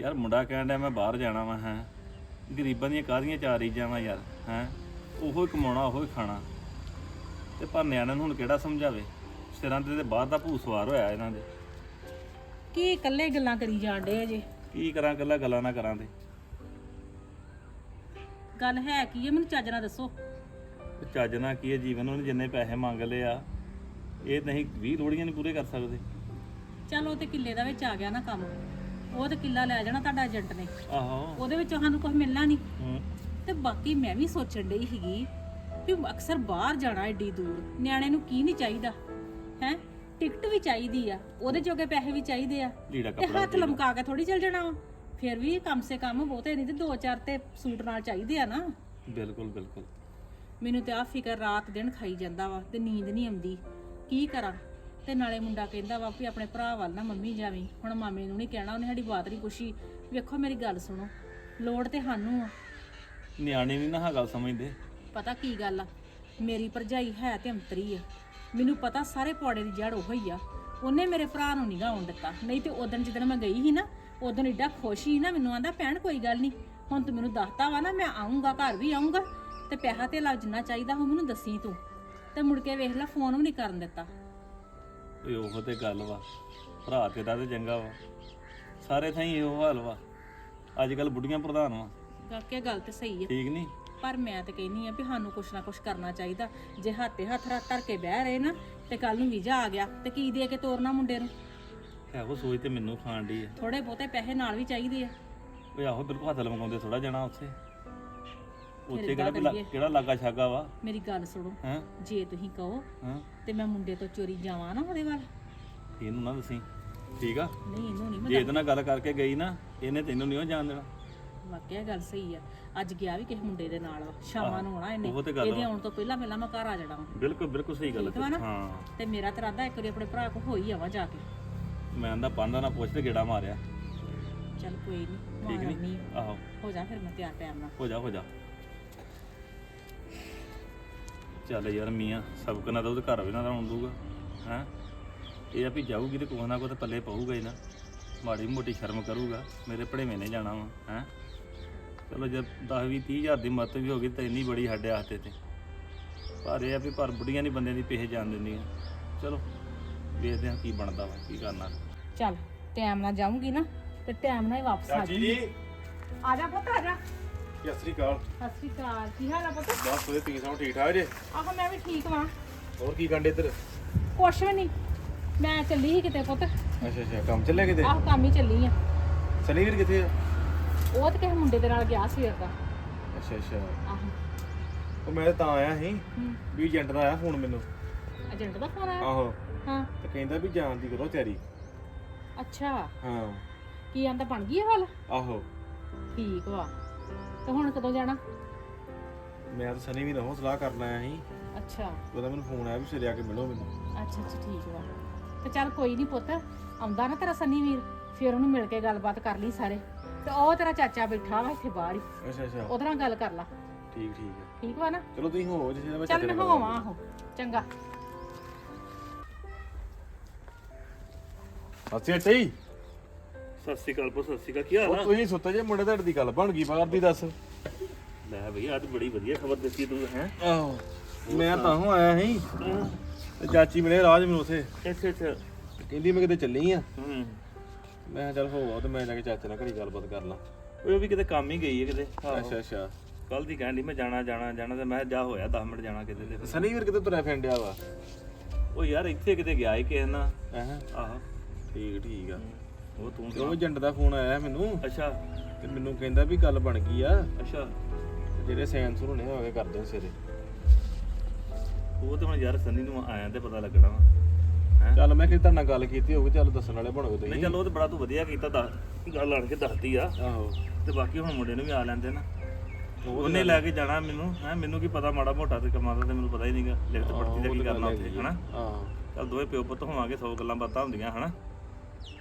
ਯਾਰ ਮੁੰਡਾ ਕਹਿਣ ਡਿਆ ਮੈਂ ਬਾਹਰ ਜਾਣਾ ਵਾ ਹੈ। ਗਰੀਬਾਂ ਦੀਆਂ ਕਾਹਦੀਆਂ ਚਾਰ ਰੀਜਾਂ ਵਾ ਯਾਰ ਹੈ। ਉਹੋ ਹੀ ਕਮਾਉਣਾ ਉਹੋ ਹੀ ਖਾਣਾ। ਤੇ ਪਰ ਨਿਆਣਿਆਂ ਨੂੰ ਹੁਣ ਕਿਹੜਾ ਸਮਝਾਵੇ? ਸਿਰਾਂ ਤੇ ਤੇ ਬਾਹਰ ਦਾ ਭੂ ਸਵਾਰ ਹੋਇਆ ਇਹਨਾਂ ਦੇ। ਕੀ ਇਕੱਲੇ ਗੱਲਾਂ ਕਰੀ ਜਾਂਦੇ ਅਜੇ ਕੀ ਕਰਾਂ ਗੱਲਾਂ ਗੱਲਾਂ ਨਾ ਕਰਾਂ ਤੇ। ਗੱਲ ਹੈ ਕੀ ਹੈ ਮੈਨੂੰ ਚੱਜ ਨਾਲ ਦੱਸੋ। ਤੇ ਚੱਜ ਨਾਲ ਕੀ ਹੈ ਜੀਵਨ ਉਹਨੇ ਜਿੰਨੇ ਪੈਸੇ ਮੰਗ ਲਏ ਆ ਇਹ ਨਹੀਂ 20 ਲੋੜੀਆਂ ਨਹੀਂ ਪੂਰੇ ਕਰ ਸਕਦੇ। ਚਲ ਉਹ ਤੇ ਕਿੱਲੇ ਦਾ ਵਿੱਚ ਆ ਗਿਆ ਨਾ ਕੰਮ। ਉਹ ਤੇ ਕਿੱਲਾ ਲੈ ਜਾਣਾ ਤੁਹਾਡਾ ਏਜੰਟ ਨੇ। ਆਹੋ। ਉਹਦੇ ਵਿੱਚੋਂ ਸਾਨੂੰ ਕੁਝ ਮਿਲਣਾ ਨਹੀਂ ਹੂੰ। ਤੇ ਬਾਕੀ ਮੈਂ ਵੀ ਸੋਚਣ ਡਈ ਸੀਗੀ ਵੀ ਅਕਸਰ ਬਾਹਰ ਜਾਣਾ ਏਡੀ ਦੂਰ ਨਿਆਣੇ ਨੂੰ ਕੀ ਨਹੀਂ ਚਾਹੀਦਾ? ਹੈ? ਟਿਕਟ ਵੀ ਚਾਹੀਦੀ ਆ ਉਹਦੇ ਜੋਗੇ ਪੈਸੇ ਵੀ ਚਾਹੀਦੇ ਆ। ਲੀੜਾ ਤੇ ਕੱਪੜਾ ਹੱਥ ਲਮਕਾ ਕੇ ਥੋੜੀ ਚੱਲ ਜਾਣਾ ਵਾ। ਫਿਰ ਵੀ ਕਮ ਸੇ ਕਮ ਬਹੁਤੇ ਨਹੀਂ ਤੇ ਦੋ ਚਾਰ ਤੇ ਸੂਟ ਨਾਲ ਚਾਹੀਦੇ ਆ ਨਾ। ਬਿਲਕੁਲ ਬਿਲਕੁਲ। ਮੈਨੂੰ ਤੇ ਆ ਫਿਕਰ ਰਾਤ ਦਿਨ ਖਾਈ ਜਾਂਦਾ ਵਾ ਤੇ ਨੀਂਦ ਨਹੀਂ ਆਉਂਦੀ। ਕੀ ਕਰਾਂ? ਤੇ ਨਾਲੇ ਮੁੰਡਾ ਕਹਿੰਦਾ ਵਾ ਵੀ ਆਪਣੇ ਭਰਾ ਵੱਲ ਨਾ ਮੰਮੀ ਜਾਵੀਂ। ਹੁਣ ਮਾਮੇ ਨੂੰ ਨਹੀਂ ਕਹਿਣਾ ਉਹਨੇ ਸਾਡੀ ਬਾਤ ਨਹੀਂ ਪੁੱਛੀ। ਵੇਖੋ ਮੇਰੀ ਗੱਲ ਸੁਣੋ ਲੋੜ ਤੇ ਸਾਨੂੰ ਆ। ਨਿਆਣੇ ਨਹੀਂ ਨਾ ਗੱਲ ਸਮਝਦੇ। ਪਤਾ ਕੀ ਗੱਲ ਆ? ਮੇਰੀ ਭਰਜਾਈ ਹੈ ਤੇ ਅੰਤਰੀ ਆ। ਮੈਨੂੰ ਪਤਾ ਸਾਰੇ ਪੌੜੇ ਦੀ ਜੜ ਉਹ ਹੀ ਆ। ਉਹਨੇ ਮੇਰੇ ਭਰਾ ਨੂੰ ਨਿਗਾ ਆਉਣ ਦਿੱਤਾ। ਨਹੀਂ ਤੇ ਉਦੋਂ ਜਦੋਂ ਮੈਂ ਗਈ ਸੀ ਨਾ ਉਦੋਂ ਏਡਾ ਖੁਸ਼ ਸੀ ਨਾ ਮੈਨੂੰ ਆਂਦਾ ਭੈਣ ਕੋਈ ਗੱਲ ਨਹੀਂ ਹੁਣ ਤੂੰ ਮੈਨੂੰ ਦੱਸਤਾ ਵਾ ਨਾ ਮੈਂ ਆਉਂਗਾ ਘਰ ਵੀ ਆਉਂਗਾ ਤੇ ਪੈਸਾ ਤੇ ਲਾ ਜਿੰਨਾ ਚਾਹੀਦਾ ਹੋ ਮੈਨੂੰ ਦੱਸੀ ਤੂੰ। ਤੇ ਮੁੜ ਕੇ ਵੇਖ ਲੈ ਫੋਨ ਵੀ ਨਹੀਂ ਕਰਨ ਦਿੱਤਾ। ਓਏ ਉਹ ਤੇ ਗੱਲ ਵਾ। ਭਰਾ ਤੇਰਾ ਤੇ ਚੰਗਾ ਵਾ। ਸਾਰੇ ਥਾਂ ਹੀ ਇਹੋ ਹਾਲ ਵਾ। ਅੱਜ ਕੱਲ ਬੁੱਢੀਆਂ ਪ੍ਰਧਾਨ ਵਾ। ਵਾਕਿਆ ਗੱਲ ਤੇ ਸਹੀ ਹੈ ਠੀਕ ਨਹੀਂ ਪਰ ਮੈਂ ਤਾਂ ਕਹਿੰਨੀ ਆ ਵੀ ਸਾਨੂੰ ਕੁਛ ਨਾ ਕੁਛ ਕਰਨਾ ਚਾਹੀਦਾ। ਜੇ ਹੱਥੇ ਹੱਥ ਰੱਖ ਧਰ ਕੇ ਬਹਿ ਰਹੇ ਨਾ ਤੇ ਕੱਲ ਨੂੰ ਵੀਜ਼ਾ ਆ ਗਿਆ ਤੇ ਕੀ ਦੇ ਕੇ ਤੋਰਨਾ ਮੁੰਡੇ ਨੂੰ? ਹੈ ਉਹ ਸੋਚ ਤੇ ਮੈਨੂੰ ਖਾਣ ਦੀ ਆ। ਥੋੜੇ ਬਹੁਤੇ ਪੈਸੇ ਨਾਲ ਵੀ ਚਾਹੀਦੇ ਆ। ਓਏ ਆਹੋ ਬਿਲਕੁਲ ਹੱਥ ਲਮਕਾਉਂਦੇ ਥੋੜਾ ਜਾਣਾ ਉੱਥੇ। ਉੱਥੇ ਕਿਹੜਾ ਲਾ- ਕਰੀਏ। ਕਿਹੜਾ ਲਾਗਾ ਛਾਗਾ ਵਾ? ਮੇਰੀ ਗੱਲ ਸੁਣੋ। ਹੈ? ਜੇ ਤੁਸੀਂ ਕਹੋ ਹਾਂ? ਤੇ ਮੈਂ ਮੁੰਡੇ ਤੋਂ ਚੋਰੀ ਜਾਵਾਂ ਨਾ ਉਹਦੇ ਵੱਲ। ਇਹਨੂੰ ਨਾ ਦੱਸੀ। ਠੀਕ ਆ? ਨਹੀਂ ਇਹਨੂੰ ਨਹੀਂ ਜੇ ਮੈਂ ਇਹਦੇ ਨਾਲ ਗੱਲ ਕਰਕੇ ਗਈ ਨਾ ਇਹਨੇ ਤੈਨੂੰ ਨਹੀਂ ਉਹ ਜਾਣ ਦੇਣਾ। ਵਾਕਿਆ ਗੱਲ ਸਹੀ ਆ। ਅੱਜ ਗਿਆ ਵੀ ਕਿਸੇ ਮੁੰਡੇ ਦੇ ਨਾਲ ਵਾ ਸ਼ਾਮਾਂ ਨੂੰ ਆਉਣਾ ਇਹਨੇ। ਉਹ ਤੇ ਗੱਲ ਇਹਦੇ ਆਉਣ ਤੋਂ ਪਹਿਲਾਂ ਪਹਿਲਾਂ ਮੈਂ ਘਰ ਆ ਜਾਣਾ ਵਾ। ਬਿਲਕੁਲ ਬਿਲਕੁਲ ਸਹੀ ਗੱਲ ਠੀਕ ਵਾ ਹੈ ਨਾ? ਹਾਂ। ਤੇ ਮੇਰਾ ਤਾਂ ਇਰਾਦਾ ਇੱਕ ਵਾਰੀ ਆਪਣੇ ਭਰਾ ਕੋ ਹੋਈ ਆਵਾਂ ਜਾ ਕੇ। ਮੈਂ ਆਂਦਾ ਪਾਂਦਾ ਨਾ ਪੁੱਛ ਤੇ ਗੇੜਾ ਮਾਰਿਆ। ਚੱਲ ਕੋਈ ਨਹੀਂ ਠੀਕ ਨਹੀਂ ਆਹੋ। ਹੋ ਜਾ ਫਿਰ ਮੈਂ ਤਿਆਰ ਟਾਈਮ ਨਾਲ। ਹੋ ਜਾ ਹੋ ਜਾ। ਚੱਲ ਯਾਰ ਮੀਆਂ ਸਬਕ ਨਾ ਤਾਂ ਉਹਦੇ ਘਰ ਵੀ ਨਾ ਆਉਣ ਦੂਗਾ ਹੈ? ਇਹ ਆ ਵੀ ਜਾਊਗੀ ਤੇ ਕੋਹ ਨਾ ਕੋ ਤਾਂ ਪੱਲੇ ਪਊਗਾ ਹੀ ਨਾ। ਮਾੜੀ ਮੋਟੀ ਸ਼ਰਮ ਕਰੂਗਾ ਮੇਰੇ ਭੜੇਵੇਂ ਨੇ ਜਾਣਾ ਵਾ ਹੈ? ਚਲੋ ਜਦ 10 20 30 ਹਜ਼ਾਰ ਦੀ ਮੱਤ ਵੀ ਹੋ ਗਈ ਤਾਂ ਇੰਨੀ ਬੜੀ ਸਾਡੇ ਹੱਥੇ ਤੇ। ਪਰ ਇਹ ਆ ਵੀ ਪਰ ਬੁੱਢੀਆਂ ਨਹੀਂ ਬੰਦਿਆਂ ਦੀ ਪੇਹ ਜਾਣ ਦਿੰਦੀਆਂ। ਚਲੋ ਵੇਖਦੇ ਹਾਂ ਕੀ ਬਣਦਾ ਵਾ ਕੀ ਕਰਨਾ। ਚੱਲ ਟਾਈਮ ਨਾਲ ਜਾਊਂਗੀ ਨਾ ਤੇ ਟਾਈਮ ਨਾਲ ਹੀ ਵਾਪਸ ਆ ਜੀ। ਆ ਜਾ ਪੁੱਤ ਆ ਜਾ। ਸਤਿ ਸ੍ਰੀ ਅਕਾਲ। ਸਤਿ ਸ਼੍ਰੀ ਅਕਾਲ। ਕੀ ਹਾਲ ਆ ਪੁੱਤ? ਬਸ ਉਹਦੇ ਤੀ ਸੌ ਠੀਕ ਠਾਕ ਜੇ? ਆਹੋ ਮੈਂ ਵੀ ਠੀਕ ਵਾਂ। ਹੋਰ ਕੀ ਕੰਡੇ ਇੱਧਰ? ਕੁਛ ਵੀ ਨਹੀਂ ਮੈਂ ਚੱਲੀ ਸੀ ਕਿਤੇ ਪੁੱਤ। ਅੱਛਾ ਅੱਛਾ ਕੰਮ ਚੱਲਿਆ ਕਿਤੇ? ਆਹ ਕੰਮ ਹੀ ਚੱਲੀ ਆ। ਸਨੀ ਵੀਰ ਕਿੱਥੇ ਆ? ਉਹ ਤੇ ਕਿਸੇ ਮੁੰਡੇ ਦੇ ਨਾਲ ਗਿਆ ਸਵੇਰ ਦਾ ਅੱਛਾ ਅੱਛਾ। ਆਹੋ। ਉਹ ਮੈਂ ਤਾਂ ਆਇਆ ਸੀ ਹੂੰ। ਵੀ ਏਜੰਟ ਦਾ ਆਇਆ ਫੋਨ ਮੈਨੂੰ। ਏਜੰਟ ਦਾ ਫੋਨ ਆਇਆ? ਆਹੋ। ਹਾਂ। ਤੇ ਕਹਿੰਦਾ ਵੀ ਜਾਣ ਦੀ ਕਰੋ ਤਿਆਰੀ। ਅੱਛਾ। ਹਾਂ। ਕੀ ਆਂਦਾ ਬਣ ਗਈ ਇਹ ਹੱਲ ਆਹੋ। ਠੀਕ ਵਾ। ਤੇ ਹੁਣ ਕਦੋਂ ਜਾਣਾ? ਮੈਂ ਤਾਂ ਸਨੀ ਵੀ ਨਾਲ ਸਲਾਹ ਕਰਨ ਆਇਆ ਸੀ। ਅੱਛਾ। ਉਹਦਾ ਮੈਨੂੰ ਫੋਨ ਆਇਆ ਵੀ ਸਵੇਰੇ ਆ ਕੇ ਮਿਲੋ ਮੈਨੂੰ। ਅੱਛਾ ਅੱਛਾ ਠੀਕ ਵਾ। ਤੇ ਚੱਲ ਕੋਈ ਨਹੀਂ ਪੁੱਤ ਆਉਂਦਾ ਨਾ ਤੇਰਾ ਸੰਨੀ ਵੀਰ ਫਿਰ ਉਹਨੂੰ ਮਿਲ ਕੇ ਗੱਲਬਾਤ ਕਰ ਲਈ ਸਾਰੇ। ਤੇ ਉਹ ਤੇਰਾ ਚਾਚਾ ਬੈਠਾ ਵਾ ਇੱਥੇ ਬਾਹਰ ਹੀ। ਅੱਛਾ ਅੱਛਾ। ਉਹਦੇ ਨਾਲ ਗੱਲ ਕਰ ਲਾ। ਠੀਕ ਠੀਕ ਹੈ ਠੀਕ ਵਾ ਨਾ? ਚਲੋ ਤੁਸੀਂ ਹੋ ਜਿਸੇ ਮੈਂ ਚੱਲ ਨਾਲ ਹੋਵਾਂ ਆਹੋ। ਚੰਗਾ। ਅੱਛਾ ਅੱਛਾ ਜੀ। ਸਤਿ ਸ਼੍ਰੀ ਅਕਾਲ ਪੁੱਤ ਸਤਿ ਸ਼੍ਰੀ ਅਕਾਲ ਕੀ ਹਾਲ ਉਹ ਆ ਤੁਸੀਂ ਸੁੱਤੇ ਜੇ ਮੁੰਡੇ ਤੁਹਾਡੇ ਦੀ ਗੱਲ ਬਣ ਗਈ ਬਾਹਰ ਦੀ ਦੱਸ। ਲੈ ਬਈ ਅੱਜ ਬੜੀ ਵਧੀਆ ਖਬਰ ਦਿੱਤੀ ਤੂੰ ਹੈ? ਆਹੋ ਮੈਂ ਤਾਂ ਹੋ ਆਇਆ ਸੀ। ਤੇ ਚਾਚੀ ਮਿਲੇ ਰਾਜ ਮੈਨੂੰ ਉਥੇ। ਅੱਛਾ ਅੱਛਾ। ਕਹਿੰਦੀ ਮੈਂ ਕਿਤੇ ਚੱਲੀ ਆ। ਹੂੰ। ਮੈਂ ਕਿਹਾ ਚੱਲ ਹੋਵਾ ਤੇ ਮੈਂ ਜਾ ਕੇ ਚਾਚੇ ਨਾਲ ਘੜੀ ਗੱਲਬਾਤ ਕਰ ਲਾਂ। ਉਹ ਵੀ ਕਿਤੇ ਕੰਮ ਹੀ ਗਈ ਹੈ ਕਿਤੇ। ਅੱਛਾ ਅੱਛਾ। ਕੱਲ ਦੀ ਕਹਿਣ ਦੀ ਮੈਂ ਜਾਣਾ ਜਾਣਾ ਜਾਣਾ ਤੇ ਮੈਂ ਕਿਹਾ ਜਾ ਹੋਇਆ 10 ਮਿੰਟ ਜਾਣਾ ਕਿਤੇ ਤੇ। ਸਨੀ ਵੀਰ ਕਿਤੇ ਤੁਰਿਆ ਫਿੰਡਿਆ ਵਾ? ਉਹ ਯਾਰ ਇੱਥੇ ਕਿਤੇ ਗਿਆ ਹੀ ਕਿਸੇ ਨਾਲ। ਹਾਂ? ਆਹ। ਠੀਕ ਠੀਕ ਆ। ਉਹ ਤੂੰ ਤੇ ਉਹ ਏਜੰਟ ਦਾ ਫੋਨ ਆਇਆ ਮੈਨੂੰ। ਅੱਛਾ। ਤੇ ਮੈਨੂੰ ਕਹਿੰਦਾ ਵੀ ਗੱਲ ਬਣ ਗਈ ਆ। ਅੱਛਾ। ਜਿਹੜੇ ਸੈਂਸ ਹੋਣੇ ਹੋਗੇ ਕਰਦੇ ਆ ਸਵੇਰੇ। ਉਹ ਤੇ ਹੁਣ ਯਾਰ ਸੰਨੀ ਨੂੰ ਆਇਆ ਤੇ ਪਤਾ ਲੱਗਣਾ ਵਾ। ਹੈ? ਚੱਲ ਮੈਂ ਕਿ ਤੁਹਾਡੇ ਨਾਲ ਗੱਲ ਕੀਤੀ ਹੋਊਗੀ ਚੱਲ ਦੱਸਣ ਵਾਲੇ ਬਣੋਗੇ ਨਹੀਂ ਤੁਸੀਂ ਚੱਲ ਉਹ ਤੇ ਬੜਾ ਤੂੰ ਵਧੀਆ ਕੀਤਾ ਦੱਸ ਗੱਲ ਆਣ ਕੇ ਦੱਸਤੀ ਆ। ਆਹੋ। ਤੇ ਬਾਕੀ ਹੁਣ ਮੁੰਡੇ ਨੂੰ ਵੀ ਆ ਲੈਂਦੇ ਨਾ। ਉਹ ਉਹਨੇ ਲੈ ਕੇ ਜਾਣਾ ਮੈਨੂੰ ਹੈ? ਮੈਨੂੰ ਕੀ ਪਤਾ ਮਾੜਾ ਮੋਟਾ ਤੇ ਕੰਮਾਂ ਦਾ ਤੇ ਮੈਨੂੰ ਪਤਾ ਹੀ ਨਹੀਂਗਾ ਲਿਖਤ ਪੜਤੀ ਦਾ ਕੀ ਕਰਨਾ ਉੱਥੇ ਹਨਾ? ਹਾਂ ਚੱਲ ਦੋਵੇਂ ਪਿਓ ਪੁੱਤ ਹੋਵਾਂਗੇ 100 ਗੱਲਾਂ ਬਾਤਾਂ ਹੁੰਦੀਆਂ ਹਨਾ?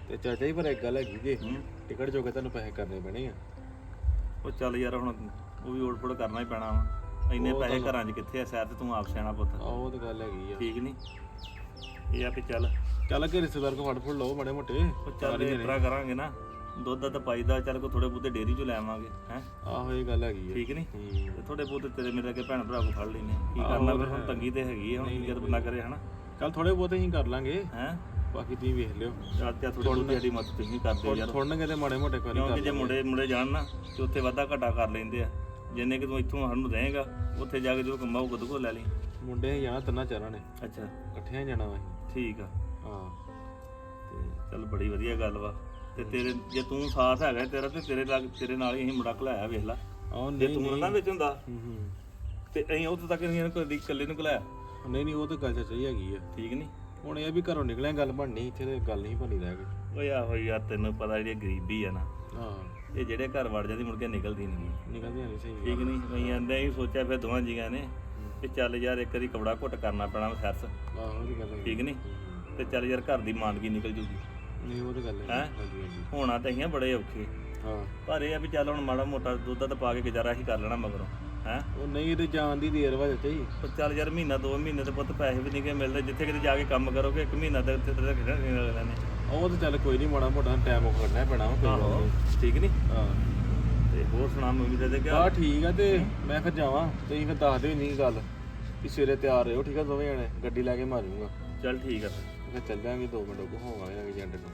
ਤੇ ਚਾਚਾ ਜੀ ਪਰ ਇੱਕ ਗੱਲ ਹੈਗੀ ਜੇ ਹੂੰ। ਟਿਕਟ ਜੋਗੇ ਤੁਹਾਨੂੰ ਪੈਸੇ ਕਰਨੇ ਪੈਣੇ ਆ। ਉਹ ਚੱਲ ਯਾਰ ਹੁਣ ਉਹ ਵੀ ਓੜ-ਪੋੜ ਕਰਨਾ ਹੀ ਪੈਣਾ ਵਾ। ਇੰਨੇ ਪੈਸੇ ਘਰਾਂ 'ਚ ਕਿੱਥੇ ਆ? ਸ਼ਹਿਰ ਤੇ ਤੂੰ ਆਪ ਸਿਆਣਾ ਪੁੱਤ। ਆਹੋ ਉਹ ਤਾਂ ਗੱਲ ਹੈਗੀ ਆ। ਠੀਕ ਨਹੀਂ ਇਹ ਆ ਵੀ ਚੱਲ। ਚੱਲ ਅੱਗੇ ਰਿਸ਼ਤੇਦਾਰ ਕੋ ਫੜ ਫੜ ਲਓ ਮਾੜੇ ਮੋਟੇ। ਉਹ ਚੱਲ ਇਸ ਤਰ੍ਹਾਂ ਕਰਾਂਗੇ ਨਾ। ਦੁੱਧ ਦਾ ਤਾਂ ਪਾਈਦਾ ਚੱਲ ਕੋ ਥੋੜੇ ਬਹੁਤੇ ਡੇਰੀ ਚੋਂ ਲੈ ਆਵਾਂਗੇ ਹੈ? ਆਹੋ ਇਹ ਗੱਲ ਹੈਗੀ ਆ। ਠੀਕ ਨਹੀਂ ਹੂੰ। ਤੇ ਥੋੜੇ ਬਹੁਤੇ ਤੇਰੇ ਮੇਰੇ ਅੱਗੇ ਭੈਣ ਭਰਾ ਕੋ ਫੜ ਲੈਨੇ ਕੀ ਆਹੋ, ਕਰਨਾ ਉਹ ਫਿਰ? ਤਾਂ ਹੁਣ ਹੈ। ਤੰਗੀ ਤੇ ਹੈਗੀ ਆ ਹੁਣ ਜਦ ਬੰਦਾ ਕਰੇ ਹਨਾ? ਚੱਲ ਥੋੜੇ ਬਹੁਤੇ ਹੀ ਕਰ ਲਾਂਗੇ। ਹੈ? ਬਾਕੀ ਤੁਸੀਂ ਵੇਖ ਲਿਓ। ਚਾਰ ਚਾਰ ਥੋੜੀ ਬਹੁਤੀ ਸਾਡੀ ਮਦਦ ਤੁਸੀਂ ਕਰਦੇ ਯਾਰ। ਥੋੜਨ ਕਿਤੇ ਮਾੜੇ ਮੋਟੇ ਨਹੀਂ ਕਿਉਂਕਿ ਜੇ ਮੁੰਡੇ ਮੁੰਡੇ ਜਾਣ ਨਾ ਤੇ ਉੱਥੇ ਵਾਧਾ ਘਟਾ ਕਰ ਲੈਂਦੇ ਆ। ਜਿੰਨੇ ਕਿ ਤੂੰ ਇੱਥੋਂ ਸਾਨੂੰ ਰਹੇਗਾ ਉੱਥੇ ਜਾ ਕੇ ਜੋ ਕੰਮਾ ਉਹ ਕਦੋਂ ਕੋ ਲੈ ਲਈ। ਮੁੰਡੇ ਜਾਣਾ ਤਿੰਨਾਂ ਚਾਰਾਂ ਨੇ। ਅੱਛਾ। ਇਕੱਠਿਆਂ ਜਾਣਾ ਵਾ। ਠੀਕ ਆ। ਹਾਂ। ਤੇ ਚੱਲ ਬੜੀ ਵਧੀਆ ਗੱਲ ਵਾ। ਤੇ ਤੇਰੇ ਜੇ ਤੂੰ ਸਾਥ ਹੈਗਾ ਤੇਰਾ ਤੇ ਤੇਰੇ ਨਾਲ ਤੇਰੇ ਨਾਲ ਹੀ ਅਸੀਂ ਮੁੰਡਾ ਘਲਾਇਆ ਵੇਖ ਲਾ। ਜੇ ਨਹੀਂ ਤੂੰ ਨਾ ਵਿੱਚ ਹੁੰਦਾ ਹੂੰ ਹੂੰ। ਤੇ ਅਸੀਂ ਉੱਥੇ ਤੱਕ ਨਹੀਂ ਕਦੀ ਇਕੱਲੇ ਨੂੰ ਘਲਾਇਆ। ਨਹੀਂ ਨਹੀਂ ਉਹ ਤਾਂ ਗੱਲ ਸਹੀ ਹੈਗੀ ਆ। ਠੀਕ ਨਹੀਂ ਹੁਣ ਇਹ ਵੀ ਘਰੋਂ ਨਿਕਲਿਆ ਗੱਲ ਬਣਨੀ ਇੱਥੇ ਤੇ ਗੱਲ ਨਹੀਂ ਬਣੀ ਰਹਿ ਗਈ। ਓਏ ਆਹੋ ਯਾਰ ਤੈਨੂੰ ਪਤਾ ਜਿਹੜੀ ਗਰੀਬੀ ਆ ਨਾ ਹਾਂ। ਇਹ ਜਿਹੜੇ ਘਰ ਵੜ ਜਾਂਦੀ ਮੁੜ ਕੇ ਨਿਕਲਦੀ ਨਹੀਂ ਨਿਕਲਦੀ ਨਹੀਂ ਸਹੀ ਠੀਕ ਨਹੀਂ ਅਸੀਂ ਆਂਦੇ ਹੀ ਸੋਚਿਆ ਫਿਰ ਦੋਵਾਂ ਜੀਆਂ ਨੇ ਕਿ ਚੱਲ ਯਾਰ ਇੱਕ ਵਾਰੀ ਕਬੜਾ ਘੁੱਟ ਕਰਨਾ ਪੈਣਾ ਫਰਸ ਆਹੋ ਉਹ ਤਾਂ ਗੱਲ ਠੀਕ ਨਹੀਂ? ਹੂੰ, ਤੇ ਚੱਲ ਯਾਰ ਘਰ ਦੀ ਮਾਨਗੀ ਨਿਕਲ ਜੂਗੀ। ਹੂੰ। ਨਹੀਂ ਉਹ ਤਾਂ ਗੱਲ ਹੈ। ਹੈਂ? ਹਾਂਜੀ ਹਾਂਜੀ। ਹੋਣਾ ਤਾਂ ਅਸੀਂ ਆ ਬੜੇ ਔਖੇ। ਹਾਂ। ਪਰ ਇਹ ਆ ਵੀ ਚੱਲ ਹੁਣ ਮਾੜਾ ਮੋਟਾ ਦੁੱਧ ਤਾਂ ਪਾ ਕੇ ਗੁਜ਼ਾਰਾ ਹੀ ਕਰ ਲੈਣਾ ਮਗਰੋਂ। ਹੈ? ਉਹ ਨਹੀਂ ਤੇ ਜਾਣ ਦੀ ਦੇਰ ਵਾ ਚਾਹੀ ਪਰ ਚੱਲ ਯਾਰ ਮਹੀਨਾ ਦੋ ਮਹੀਨੇ ਤੇ ਪੁੱਤ ਪੈਸੇ ਵੀ ਨਹੀਂ ਗੇ ਮਿਲਦੇ। ਜਿੱਥੇ ਕਿਤੇ ਜਾ ਕੇ ਕੰਮ ਕਰੋਗੇ ਇੱਕ ਮਹੀਨਾ ਤੇ ਉੱਥੇ ਤੇ ਖੇਡਣ ਨਹੀਂ ਲੱਗਣਾ ਨੇ ਉਹ ਤਾਂ ਚੱਲ ਕੋਈ ਨਹੀਂ ਮਾੜਾ ਮੋਟਾ ਟਾਈਮ ਉਹ ਕਰਨਾ ਪੈਣਾ ਵਾ, ਕੋਈ ਗੱਲ ਆਹੋ ਨਹੀਂ। ਠੀਕ ਨਹੀਂ ਹਾਂ। ਤੇ ਹੋਰ ਸੁਣਾ ਮੰਮੀ ਦੇ ਆ ਕਿਆ? ਠੀਕ ਆ ਤੇ ਮੈਂ ਫਿਰ ਜਾਵਾਂ। ਤੁਸੀਂ ਫਿਰ ਦੱਸ ਦਿਓ ਨਹੀਂ ਗੱਲ ਕਿ ਸਵੇਰੇ ਤਿਆਰ ਰਹੋ ਠੀਕ ਆ? ਦੋਵੇਂ ਜਣੇ ਗੱਡੀ ਲੈ ਕੇ ਮਾਰੂੰਗਾ। ਚੱਲ ਠੀਕ ਆ ਫਿਰ। ਫਿਰ ਚੱਲ ਜਾਾਂਗੇ 2 ਮਿੰਟ ਉਹ ਹੋਵਾਂਗੇ ਜਾ ਕੇ ਏਜੰਟ ਨੂੰ।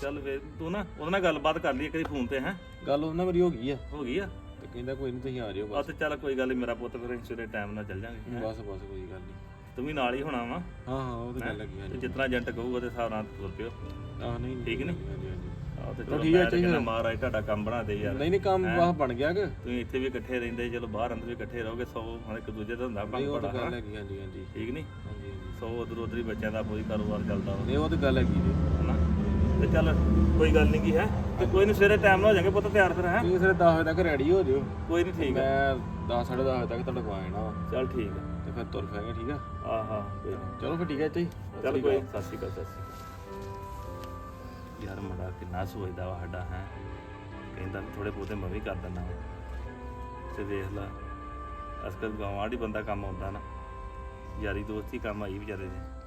ਚੱਲ ਵੇ ਤੂੰ ਨਾ ਉਹਦੇ ਨਾਲ ਗੱਲਬਾਤ ਕਰ ਲਈ ਕਰੀ ਫੋਨ ਤੇ ਹੈ? ਗੱਲ ਉਹਨਾਂ ਮੇਰੀ ਹੋ ਗਈ ਆ। ਹੋ ਗਈ ਆ? ਤੇ ਕਹਿੰਦਾ ਕੋਈ ਨਹੀਂ ਤੁਸੀਂ ਆ ਜਿਓ ਆ ਬਸ। ਤੇ ਚੱਲ ਕੋਈ ਗੱਲ ਨੀ ਮੇਰਾ ਪੁੱਤ ਫਿਰ ਅਸੀਂ ਸਵੇਰੇ ਟਾਈਮ ਨਾਲ ਚੱਲ ਜਾਾਂਗੇ ਬਸ ਬਸ ਕੋਈ ਗੱਲ ਨਹੀਂ ਤੂੰ ਵੀ ਨਾਲ ਹੀ ਹੋਣਾ ਵਾ। ਹਾਂ ਹਾਂ ਉਹ ਤਾਂ ਗੱਲ ਲੱਗੀ ਤੇ ਹਾਂਜੀ ਜਿਤਨਾ ਏਜੰਟ ਕਹੂਗਾ ਤੇ ਹਿਸਾਬ ਨਾਲ ਤੁਰ ਪਿਓ। ਆਹ ਨਹੀਂ ਠੀਕ ਨੀ? ਹਾਂਜੀ ਹਾਂਜੀ ਆਹ ਤੇ ਚਲੋ ਠੀਕ ਆ ਮੈਂ ਤਾਂ ਚਾਹੀਦਾ। ਕਹਿੰਦਾ ਮਹਾਰਾਜ ਤੁਹਾਡਾ ਕੰਮ ਬਣਾ ਦੇ ਯਾਰ। ਨਹੀਂ ਨਹੀਂ ਕੰਮ ਵਾਹ ਬਣ ਗਿਆ ਕਿ। ਤੁਸੀਂ ਇੱਥੇ ਵੀ ਇਕੱਠੇ ਰਹਿੰਦੇ ਚਲੋ ਬਾਹਰ ਅੰਦਰ ਵੀ ਇਕੱਠੇ ਰਹੋਗੇ ਸੌ ਹੁਣ ਇੱਕ ਦੂਜੇ ਦਾ ਹੁੰਦਾ ਨਹੀਂ ਕੰਮ ਉਹ ਤਾਂ ਬੜਾ ਹੈਗੀ ਹਾਂਜੀ ਹਾਂਜੀ। ਠੀਕ ਨਹੀਂ ਹਾਂਜੀ ਹਾਂਜੀ। ਸੌ ਉਧਰ ਉਧਰ ਹੀ ਬੱਚਿਆਂ ਦਾ ਕੋਈ ਕਾਰੋਬਾਰ ਚੱਲਦਾ ਵਾ ਨਹੀਂ ਉਹ ਤਾਂ ਗੱਲ ਹੈਗੀ ਜੀ। ਹਨਾ? ਤੇ ਚੱਲ ਕੋਈ ਗੱਲ ਨਹੀਂ ਕੀ ਹੈ। ਤੇ ਕੋਈ ਨਹੀਂ ਸਵੇਰੇ ਟਾਈਮ ਨਾਲ ਹੋ ਜਾਾਂਗੇ ਪੁੱਤ ਤਿਆਰ ਫਿਰ ਹੈ? ਤੁਸੀਂ ਫਿਰ 10 ਵਜੇ ਤੱਕ ਰੈਡੀ ਹੋ ਜਿਓ। ਕੋਈ ਨਹੀਂ ਠੀਕ ਆ। ਮੈਂ 10 10:30 ਵਜੇ ਤੱਕ ਤੁਹਾਡੇ ਕੋਲ ਆ ਜਾਣਾ ਵਾ। ਚੱਲ ਠੀਕ ਆ। ਤੇ ਫਿਰ ਤੁਰ ਫਾਂਗੇ ਠੀਕ ਆ? ਆਹਾ ਕੋਈ ਨੀ। ਚਲੋ ਫਿਰ ਠੀਕ ਹੈ ਜੀ। ਚੱਲ ਕੋਈ ਨੀ, ਸਤਿ ਸ਼੍ਰੀ ਅਕਾਲ ਸਤਿ ਸ਼੍ਰੀ ਅਕਾਲ। ਯਾਰ ਮੁੰਡਾ ਕਿੰਨਾ ਸੋਚਦਾ ਵਾ ਸਾਡਾ ਹੈ? ਕਹਿੰਦਾ ਵੀ ਥੋੜੇ ਬਹੁਤੇ ਮੈਂ ਵੀ ਕਰ ਦਿੰਦਾ ਤੇ ਦੇਖ ਲੈ ਅਸਕਰ ਗਾਵਾਂ ਦੀ ਬੰਦਾ ਕੰਮ ਆਉਂਦਾ ਨਾ। ਯਾਰੀ ਦੋਸਤੀ ਕੰਮ ਆਈ ਵਿਚਾਰੇ ਦੇ।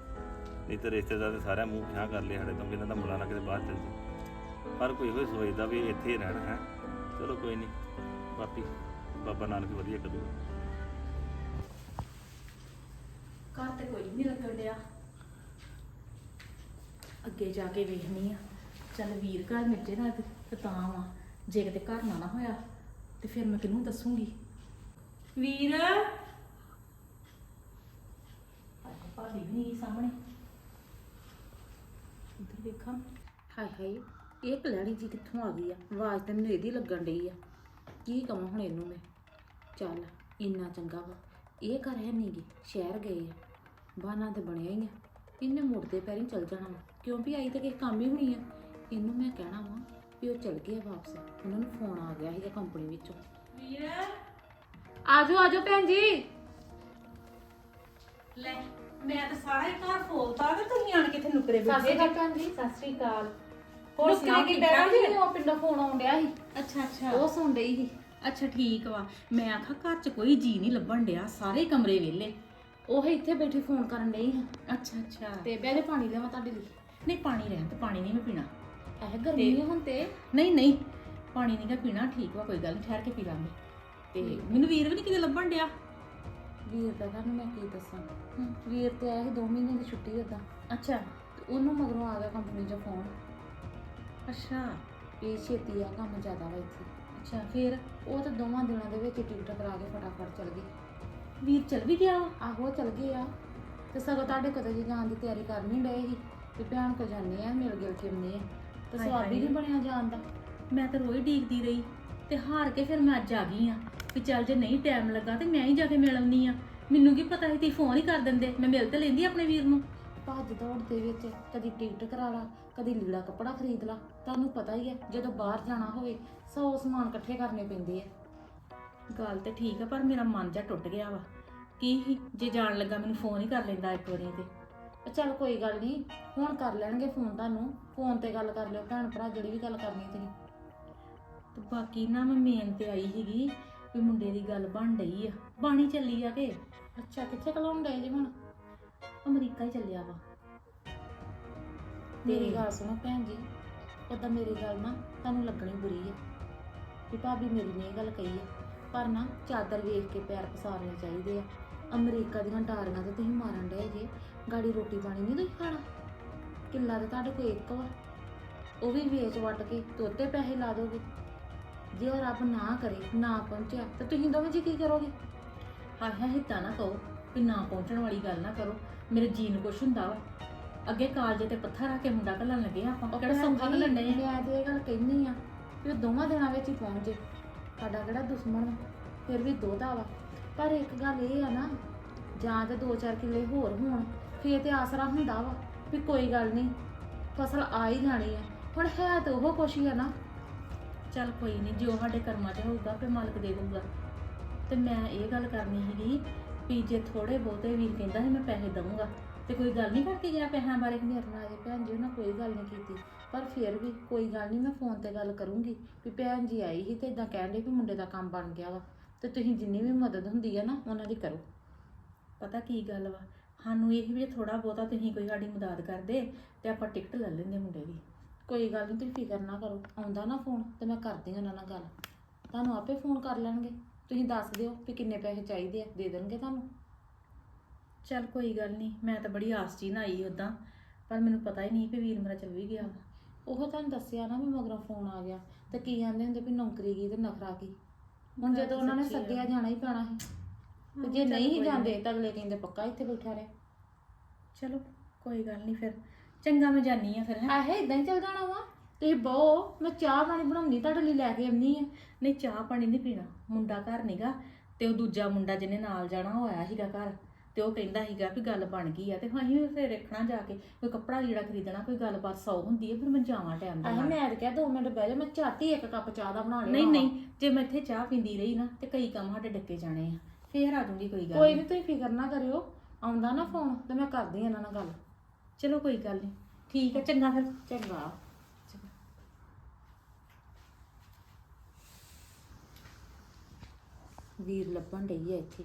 ਨਹੀਂ ਤੇ ਰਿਸ਼ਤੇਦਾਰ ਤੇ ਸਾਰਿਆਂ ਮੂੰਹ ਪਿਆ ਕਰ ਲਿਆ ਸਾਡੇ ਤੋਂ, ਵੀ ਇਹਨਾਂ ਦਾ ਮੁੰਡਾ ਨਾ ਕਿਤੇ ਬਾਹਰ ਚੱਲ ਜੇ ਪਰ ਕੋਈ ਹੋਏ ਸੋਚਦਾ ਵੀ ਇੱਥੇ ਹੀ ਰਹਿਣਾ, ਹੈ। ਚਲੋ ਕੋਈ ਨਹੀਂ, ਬਾਕੀ ਬਾਬਾ ਨਾਨਕ ਵਧੀਆ ਕਰੂਗਾ ਘਰ ਤੇ ਕੋਈ ਨਹੀਂ ਲੱਗਣ ਡਿਆ। ਅੱਗੇ ਜਾ ਕੇ ਵੇਖਣੀ ਆ। ਚੱਲ ਵੀਰ ਘਰ ਮਿੱਟੇ ਨਾਲ ਤੇ ਤਾਂ ਵਾ। ਜੇ ਕਿਤੇ ਘਰ ਨਾ ਨਾ ਹੋਇਆ, ਤੇ ਫਿਰ ਮੈਂ ਕਿਹਨੂੰ ਦੱਸੂਗੀ? ਵੀਰ! ਭਾਬੀ ਵੀ ਨਹੀਂ ਸਾਹਮਣੇ। ਵੇਖਾਂ ਹਾਏ ਹਾਏ ਇਹ ਕਲੈਣੀ ਜੀ ਕਿੱਥੋਂ ਆ ਗਈ ਆ? ਆਵਾਜ਼ ਤਾਂ ਮੈਨੂੰ ਇਹਦੀ ਲੱਗਣ ਡਈ ਆ। ਕੀ ਕਵਾਂ ਹੁਣ ਇਹਨੂੰ ਮੈਂ? ਚੱਲ ਇੰਨਾ ਚੰਗਾ ਵਾ। ਇਹ ਘਰ ਹੈ ਨੀ ਗੀ ਸ਼ਹਿਰ ਗਏ ਆ। ਬਾਨਾ ਤੇ ਬਣਿਆ ਹੀ ਆ। ਇਹਨੇ ਮੁੜਦੇ ਪੈਰੀ ਚਲ ਜਾਣਾ ਵਾ। ਕਿਉਂ ਵੀ ਆਈ ਤਾਂ ਕਿਸੇ ਕੰਮ ਹੀ ਹੋਣੀ ਆ? ਇਹਨੂੰ ਮੈਂ ਕਹਿਣਾ ਵਾ ਵੀ ਉਹ ਚਲ ਗਏ ਆ ਵਾਪਸ। ਉਹਨਾਂ ਨੂੰ ਫੋਨ ਆ ਗਿਆ ਸੀਗਾ ਕੰਪਨੀ ਵਿੱਚੋਂ। ਵੀਰ। ਆਜੋ ਆਜੋ ਭੈਣ ਜੀ। ਲੈ। ਮੈਂ ਤਾਂ ਸਾਰਾ ਹੀ ਘਰ ਫੋਲਤਾ ਤੇ ਤੁਸੀਂ ਆਣ ਕੇ ਇੱਥੇ ਨੁਕਰੇ ਬੈਠੇ ਅਕਾਲ ਭੈਣ ਜੀ। ਸਤਿ ਸ਼੍ਰੀ ਅਕਾਲ। ਹੋਰ ਹੋਰ ਸੁਣਾਓ ਕੀ ਠੀਕ ਬੈਠਾ ਠਾਕ ਜੀ? ਜੀ? ਉਹ ਪਿੰਡੋਂ ਫੋਨ ਆਉਣ ਡਿਆ ਸੀ। ਅੱਛਾ ਅੱਛਾ। ਉਹ ਸੁਣ ਡਈ ਸੀ। ਅੱਛਾ ਠੀਕ ਵਾ। ਮੈਂ ਆਖਾ ਘਰ 'ਚ ਕੋਈ ਜੀ ਨਹੀਂ ਲੱਭਣ ਡਿਆ ਸਾਰੇ ਕਮਰੇ ਵਿਹਲੇ। ਉਹ ਇੱਥੇ ਬੈਠੀ ਫੋਨ ਕਰਨ ਡਈ ਸੀ। ਅੱਛਾ ਅੱਛਾ। ਤੇ ਬਹਿ ਜਾ ਪਾਣੀ ਲਿਆਵਾਂ ਤੁਹਾਡੇ ਲਈ। ਨਹੀਂ ਪਾਣੀ ਰਹਿਣ ਤੇ ਪਾਣੀ ਨਹੀਂ ਮੈਂ ਪੀਣਾ। ਇਹ ਗਰਮੀ ਆ ਹੁਣ ਤੇ। ਨਹੀਂ ਨਹੀਂ। ਪਾਣੀ ਨਹੀਂ ਗਾ ਪੀਣਾ ਠੀਕ ਵਾ ਕੋਈ ਗੱਲ ਨਹੀਂ ਠਹਿਰ ਕੇ ਪੀ ਲਾਂਗੇ। ਤੇ ਮੈਨੂੰ ਵੀਰ ਵੀ ਨਹੀਂ ਕਿਤੇ ਲੱਭਣ ਡਿਆ। ਵੀਰ ਦਾ ਤੁਹਾਨੂੰ ਮੈਂ ਕੀ ਦੱਸਾਂ? ਵੀਰ ਤੇ ਆਇਆ ਸੀ 2 ਮਹੀਨੇ ਦੀ ਛੁੱਟੀ ਓਦਾਂ ਅੱਛਾ। ਤੇ ਉਹਨੂੰ ਮਗਰੋਂ ਆ ਗਿਆ ਕੰਪਨੀ 'ਚੋਂ ਫੋਨ ਅੱਛਾ। ਵੀ ਛੇਤੀ ਆ ਕੰਮ ਜ਼ਿਆਦਾ ਵਾ ਇੱਥੇ। ਅੱਛਾ। ਫਿਰ ਉਹ ਤਾਂ ਦੋਵਾਂ ਦਿਨਾਂ ਦੇ ਵਿੱਚ ਟਿਕਟ ਕਰਾ ਕੇ ਫਟਾਫਟ ਚਲ ਗਏ ਵੀਰ ਚਲ ਵੀ ਗਿਆ ਵਾ? ਆਹੋ ਚਲ ਗਏ ਆ। ਤੇ ਸਗੋਂ ਤੁਹਾਡੇ ਕਦੇ ਜੀ ਜਾਣ ਦੀ ਤਿਆਰੀ ਕਰਨੀ ਡਏ ਸੀ। ਵੀ ਭੈਣ ਕੋ ਜਾਂਦੇ ਆ ਮਿਲ ਗਿਲ ਕੇ ਆਉਂਦੇ ਆ। ਤੇ ਹਾਏ ਸਵਾਦ ਹੀ ਹਾਏ। ਨਹੀਂ ਬਣਿਆ ਜਾਣ ਦਾ। ਮੈਂ ਤਾਂ ਰੋਜ਼ ਡੀਕਦੀ ਰਹੀ। ਤੇ ਹਾਰ ਕੇ ਫਿਰ ਮੈਂ ਅੱਜ ਆ ਗਈ ਆ। ਵੀ ਚੱਲ ਜੇ ਨਹੀਂ ਟਾਈਮ ਲੱਗਾ ਤੇ ਮੈਂ ਹੀ ਜਾ ਕੇ ਮਿਲ ਆਉਂਦੀ ਆ। ਮੈਨੂੰ ਕੀ ਪਤਾ ਸੀ ਤੁਸੀਂ ਫੋਨ ਹੀ ਕਰ ਦਿੰਦੇ ਮੈਂ ਮਿਲ ਤੇ ਲੈਂਦੀ ਆਪਣੇ ਵੀਰ ਨੂੰ। ਭੱਜ ਦੌੜ ਦੇ ਵਿੱਚ ਕਦੀ ਟਿਕਟ ਕਰਾ ਲਾ ਕਦੀ ਲੀੜਾ ਕੱਪੜਾ ਖਰੀਦ ਲਾ। ਤੁਹਾਨੂੰ ਪਤਾ ਹੀ ਹੈ ਜਦੋਂ ਬਾਹਰ ਜਾਣਾ ਹੋਵੇ ਸੌ ਸਮਾਨ ਇਕੱਠੇ ਕਰਨੇ ਪੈਂਦੇ ਆ। ਗੱਲ ਤੇ ਠੀਕ ਆ ਪਰ ਮੇਰਾ ਮਨ ਜਾ ਟੁੱਟ ਗਿਆ ਵਾ। ਕੀ ਸੀ, ਜੇ ਜਾਣ ਲੱਗਾ ਮੈਨੂੰ ਫੋਨ ਹੀ ਕਰ ਲੈਂਦਾ ਇੱਕ ਵਾਰੀ ਤੇ। ਚੱਲ ਕੋਈ ਗੱਲ ਨਹੀਂ ਹੁਣ ਕਰ ਲੈਣਗੇ ਫੋਨ ਤੁਹਾਨੂੰ। ਫੋਨ ਤੇ ਗੱਲ ਕਰ ਲਿਓ ਭੈਣ ਭਰਾ ਜਿਹੜੀ ਵੀ ਗੱਲ ਕਰਨੀ ਤੁਸੀਂ। ਤੇ ਬਾਕੀ ਨਾ ਮੈਂ ਮੇਨ ਤੇ ਆਈ ਸੀਗੀ ਵੀ ਮੁੰਡੇ ਦੀ ਗੱਲ ਬਣ ਡਈ ਆ। ਬਾਣੀ ਚੱਲੀ ਆ ਕਿ? ਅੱਛਾ ਕਿੱਥੇ ਕਲਾਉਣ ਡਏ ਜੀ ਹੁਣ? ਅਮਰੀਕਾ ਹੀ ਚੱਲਿਆ ਵਾ। ਮੇਰੀ ਗੱਲ ਸੁਣੋ ਭੈਣ ਜੀ ਉਦਾਂ ਮੇਰੀ ਗੱਲ ਨਾ ਤੁਹਾਨੂੰ ਲੱਗਣੀ ਬੁਰੀ ਆ ਕਿ ਭਾਬੀ ਮੇਰੀ ਨੇ ਇਹ ਗੱਲ ਕਹੀ ਆ ਪਰ ਨਾ ਚਾਦਰ ਵੇਖ ਕੇ ਪੈਰ ਪਸਾਰਨੇ ਚਾਹੀਦੇ ਆ। ਅਮਰੀਕਾ ਦੀਆਂ ਡਾਰੀਆਂ ਤੇ ਤੁਸੀਂ ਮਾਰਨ ਡਏ ਜੇ ਗਾੜੀ ਰੋਟੀ ਪਾਣੀ ਨਹੀਂ ਤੁਸੀਂ ਖਾਣਾ? ਕਿੱਲਾ ਤੇ ਤੁਹਾਡੇ ਕੋਲ ਇੱਕ ਵਾ। ਉਹ ਵੀ ਵੇਚ ਵਟ ਕੇ ਤੋਤੇ ਪੈਸੇ ਲਾ ਦੋਗੇ। ਜੇ ਉਹ ਰੱਬ ਨਾ ਕਰੇ ਨਾ ਪਹੁੰਚਿਆ ਤਾਂ ਤੁਸੀਂ ਦੋਵੇਂ ਜੀ ਕੀ ਕਰੋਗੇ? ਹਾਂ ਹਾਂ ਹਿੱਤਾ ਨਾ ਕਹੋ ਵੀ ਨਾ ਪਹੁੰਚਣ ਵਾਲੀ ਗੱਲ ਨਾ ਕਰੋ। ਮੇਰੇ ਜੀਨ ਕੁਛ ਹੁੰਦਾ ਵਾ। ਅੱਗੇ ਕਾਲਜੇ ਤੇ ਪੱਥਰ ਰੱਖ ਕੇ ਮੁੰਡਾ ਘੱਲਣ ਲੱਗੇ ਆ ਆਪਾਂ ਕਿਹੜਾ ਸੌਖਾ ਘੱਲਣ ਡਏ ਆ। ਮੈਂ ਤੇ ਇਹ ਗੱਲ ਕਹਿੰਨੀ ਆ ਕਿ ਉਹ ਦੋਵਾਂ ਦਿਨਾਂ ਵਿੱਚ ਹੀ ਪਹੁੰਚੇ। ਸਾਡਾ ਕਿਹੜਾ ਦੁਸ਼ਮਣ ਫਿਰ ਵੀ ਦੋਤਾ ਵਾ। ਪਰ ਇੱਕ ਗੱਲ ਇਹ ਆ ਨਾ ਜਾਂ ਤੇ ਦੋ ਚਾਰ ਕਿੱਲੇ ਹੋਰ ਹੋਣ ਫੇਰ ਤੇ ਆਸਰਾ ਹੁੰਦਾ ਵਾ ਵੀ ਕੋਈ ਗੱਲ ਨਹੀਂ ਫਸਲ ਆ ਹੀ ਜਾਣੀ ਆ। ਹੁਣ ਹੈ ਤੇ ਉਹ ਕੁਛ ਹੀ ਆ ਨਾ। ਚੱਲ ਕੋਈ ਨਹੀਂ ਜੋ ਸਾਡੇ ਕਰਮਾਂ 'ਚ ਹੋਊਗਾ, ਫਿਰ ਮਾਲਕ ਦੇ ਦਊਗਾ। ਤੇ ਮੈਂ ਇਹ ਗੱਲ ਕਰਨੀ ਸੀਗੀ ਵੀ ਜੇ ਥੋੜੇ ਬਹੁਤੇ ਵੀਰ ਕਹਿੰਦਾ ਸੀ ਮੈਂ ਪੈਸੇ ਦਊਂਗਾ, ਤੇ ਕੋਈ ਗੱਲ ਨਹੀਂ ਕਰਕੇ ਗਿਆ ਪੈਸਿਆਂ ਬਾਰੇ ਮੇਰੇ ਨਾਲ ਇਹ ਭੈਣ ਜੀ, ਉਹਨਾਂ ਕੋਈ ਗੱਲ ਨਹੀਂ ਕੀਤੀ। ਪਰ ਫਿਰ ਵੀ ਕੋਈ ਗੱਲ ਨਹੀਂ ਮੈਂ ਫੋਨ ਤੇ ਗੱਲ ਕਰੂੰਗੀ ਵੀ ਭੈਣ ਜੀ ਆਈ ਸੀ ਤੇ ਇਦਾਂ ਕਹਿਣ ਡਏ ਵੀ ਮੁੰਡੇ ਦਾ ਕੰਮ ਬਣ ਗਿਆ ਵਾ, ਤੇ ਤੁਸੀਂ ਜਿੰਨੀ ਵੀ ਮਦਦ ਹੁੰਦੀ ਹੈ ਨਾ, ਉਹਨਾਂ ਦੀ ਕਰੋ। ਪਤਾ ਕੀ ਗੱਲ ਵਾ? ਸਾਨੂੰ ਇਹ ਵੀ ਥੋੜਾ ਬਹੁਤਾ ਤੁਸੀਂ ਕੋਈ ਸਾਡੀ ਮਦਦ ਕਰਦੇ, ਤੇ ਆਪਾਂ ਟਿਕਟ ਲੈ ਲੈਂਦੇ ਮੁੰਡੇ ਦੀ। ਕੋਈ ਗੱਲ ਨਹੀਂ ਤੁਸੀਂ ਫਿਕਰ ਨਾ ਕਰੋ। ਆਉਂਦਾ ਨਾ ਫੋਨ ਤੇ ਮੈਂ ਕਰਦੀ ਹਾਂ ਉਹਨਾਂ ਨਾਲ ਗੱਲ। ਤੁਹਾਨੂੰ ਆਪੇ ਫੋਨ ਕਰ ਲੈਣਗੇ। ਤੁਸੀਂ ਦੱਸ ਦਿਓ ਵੀ ਕਿੰਨੇ ਪੈਸੇ ਚਾਹੀਦੇ ਆ ਦੇ ਦੇਣਗੇ ਤੁਹਾਨੂੰ। ਚੱਲ ਕੋਈ ਗੱਲ ਨਹੀਂ ਮੈਂ ਤਾਂ ਬੜੀ ਆਸ 'ਚ ਹੀ ਨਾ ਆਈ ਉਦਾਂ ਪਰ ਮੈਨੂੰ ਪਤਾ ਹੀ ਨਹੀਂ ਵੀ ਵੀਰ ਮੇਰਾ ਚੱਲ ਵੀ ਗਿਆ ਵਾ। ਉਹ ਤੁਹਾਨੂੰ ਦੱਸਿਆ ਨਾ ਵੀ ਮਗਰੋਂ ਫੋਨ ਆ ਗਿਆ ਤੇ ਕੀ ਕਹਿੰਦੇ ਹੁੰਦੇ ਵੀ ਨੌਕਰੀ ਕੀ ਤੇ ਨਖਰਾ ਕੀ। ਹੁਣ ਗੱਲ ਜਦੋਂ ਉਹਨਾਂ ਨੇ ਸੱਚੀ ਆ। ਸੱਦਿਆ ਜਾਣਾ ਹੀ ਪੈਣਾ ਸੀ। ਤੇ ਜੇ ਚੱਲ ਨਹੀਂ ਕੋਈ ਜਾਂਦੇ ਤਾਂ ਅਗਲੇ ਕਹਿੰਦੇ ਪੱਕਾ ਇੱਥੇ ਬੈਠਾ ਰਹੇ। ਚਲੋ ਕੋਈ ਗੱਲ ਨਹੀਂ ਫਿਰ। ਚੰਗਾ ਮੈਂ ਜਾਨੀ ਆ ਫਿਰ ਹੈਂ। ਆਹੇ ਇਦਾਂ ਹੀ ਚੱਲ ਜਾਣਾ ਵਾ। ਤੇ ਬਹੁ ਮੈਂ ਚਾਹ ਪਾਣੀ ਬਣਾਉਣੀ ਤੁਹਾਡੇ ਲਈ ਲੈ ਕੇ ਆਉਣੀ ਆ ਨਹੀਂ ਚਾਹ ਪਾਣੀ ਨਹੀਂ ਪੀਣਾ। ਮੁੰਡਾ ਘਰ ਨੀਗਾ ਤੇ ਉਹ ਦੂਜਾ ਮੁੰਡਾ ਜਿਹਨੇ ਨਾਲ ਜਾਣਾ ਉਹ ਆਇਆ ਸੀਗਾ ਘਰ ਤੇ ਉਹ ਕਹਿੰਦਾ ਸੀਗਾ ਵੀ ਗੱਲ ਬਣ ਗਈ ਆ ਤੇ ਅਸੀਂ ਵੀ ਫਿਰ ਰੱਖਣਾ ਜਾ ਕੇ ਕੋਈ ਕੱਪੜਾ ਲੀੜਾ ਖਰੀਦਣਾ ਕੋਈ ਗੱਲਬਾਤ ਸੌ ਹੁੰਦੀ ਹੈ ਫਿਰ ਮੈਂ ਜਾਵਾਂ ਟਾਈਮ ਦਾ ਆਹੇ ਮੈਂ ਤਾਂ ਕਿਹਾ 2 ਮਿੰਟ ਬਹਿ ਜਾ ਮੈਂ ਝੱਟ ਹੀ ਇੱਕ ਕੱਪ ਚਾਹ ਦਾ ਬਣਾ ਲਿਆ ਨਹੀਂ ਨਹੀਂ ਜੇ ਮੈਂ ਇੱਥੇ ਚਾਹ ਪੀਂਦੀ ਰਹੀ ਨਾ ਤੇ ਕਈ ਕੰਮ ਸਾਡੇ ਡੱਕੇ ਜਾਣੇ ਆ ਫੇਰ ਆ ਜਾਊਂਗੀ ਕੋਈ ਗੱਲ ਕੋਈ। ਨਹੀਂ ਤੁਸੀਂ ਫਿਕਰ ਨਾ ਕਰਿਓ ਆਉਂਦਾ ਨਾ ਫੋਨ ਤੇ ਮੈਂ ਕਰਦੀ ਹਾਂ ਇਹਨਾਂ ਨਾਲ ਗੱਲ। ਚਲੋ ਕੋਈ ਗੱਲ ਨਹੀਂ ਠੀਕ ਹੈ ਚੰਗਾ ਫਿਰ। ਚੰਗਾ। ਵੀਰ ਲੱਭਣ ਡਈ ਆ ਇੱਥੇ।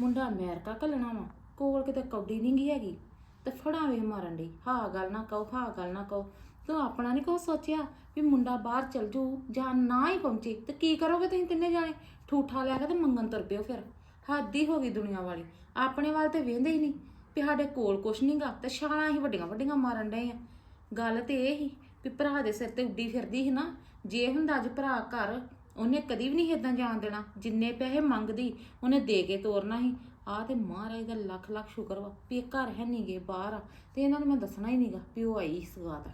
ਮੁੰਡਾ ਅਮਰੀਕਾ ਘੱਲਣਾ ਵਾ ਕੋਲ ਕਿਤੇ ਕੌਡੀ ਨਹੀਂ ਗਈ ਹੈਗੀ ਤੇ ਫੜਾਂ ਵੇਖ ਮਾਰਨ ਡਈ। ਹਾਂ ਗੱਲ ਨਾ ਕਹੋ ਹਾਂ ਗੱਲ ਨਾ ਕਹੋ। ਤੂੰ ਆਪਣਾ ਨਹੀਂ ਕੋ ਸੋਚਿਆ ਵੀ ਮੁੰਡਾ ਬਾਹਰ ਚਲ ਜੂ ਜਾਂ ਨਾ ਹੀ ਪਹੁੰਚੇ? ਤੇ ਕੀ ਕਰੋਗੇ ਤੁਸੀਂ ਤਿੰਨੇ ਜਾਣੇ? ਠੂਠਾ ਲਿਆ ਕੇ ਤੇ ਮੰਗਣ ਤੁਰ ਪਿਓ ਫਿਰ। ਹੱਦ ਹੀ ਹੋ ਗਈ ਦੁਨੀਆ ਵਾਲੀ। ਆਪਣੇ ਵੱਲ ਤੇ ਵੇਂਦੇ ਹੀ ਨਹੀਂ। ਵੀ ਸਾਡੇ ਕੋਲ ਕੁਛ ਨਹੀਂਗਾ ਤੇ ਛਾਲਾਂ ਹੀ ਵੱਡੀਆਂ ਵੱਡੀਆਂ ਮਾਰਨ ਡਏ ਆ। ਗੱਲ ਤੇ ਇਹ ਹੀ ਵੀ ਭਰਾ ਦੇ ਸਿਰ ਤੇ ਉੱਡੀ ਫਿਰਦੀ ਸੀ ਨਾ, ਜੇ ਹੁੰਦਾ ਅੱਜ ਭਰਾ ਘਰ, ਉਹਨੇ ਕਦੀ ਵੀ ਨਹੀਂ ਇਦਾਂ ਜਾਣ ਦੇਣਾ। ਜਿੰਨੇ ਪੈਸੇ ਮੰਗਦੀ, ਉਹਨੇ ਦੇ ਕੇ ਤੋਰਨਾ ਸੀ। ਆਹ ਤੇ ਮਹਾਰਾਜ ਦਾ ਲੱਖ ਲੱਖ ਸ਼ੁਕਰ ਵਾ ਵੀ ਇਹ ਘਰ ਹੈ ਨਹੀਂਗੇ ਬਾਹਰ ਆ। ਤੇ ਇਹਨਾਂ ਨੂੰ ਮੈਂ ਦੱਸਣਾ ਹੀ ਨਹੀਂਗਾ ਵੀ ਉਹ ਆਈ ਇਸ ਗਾਤ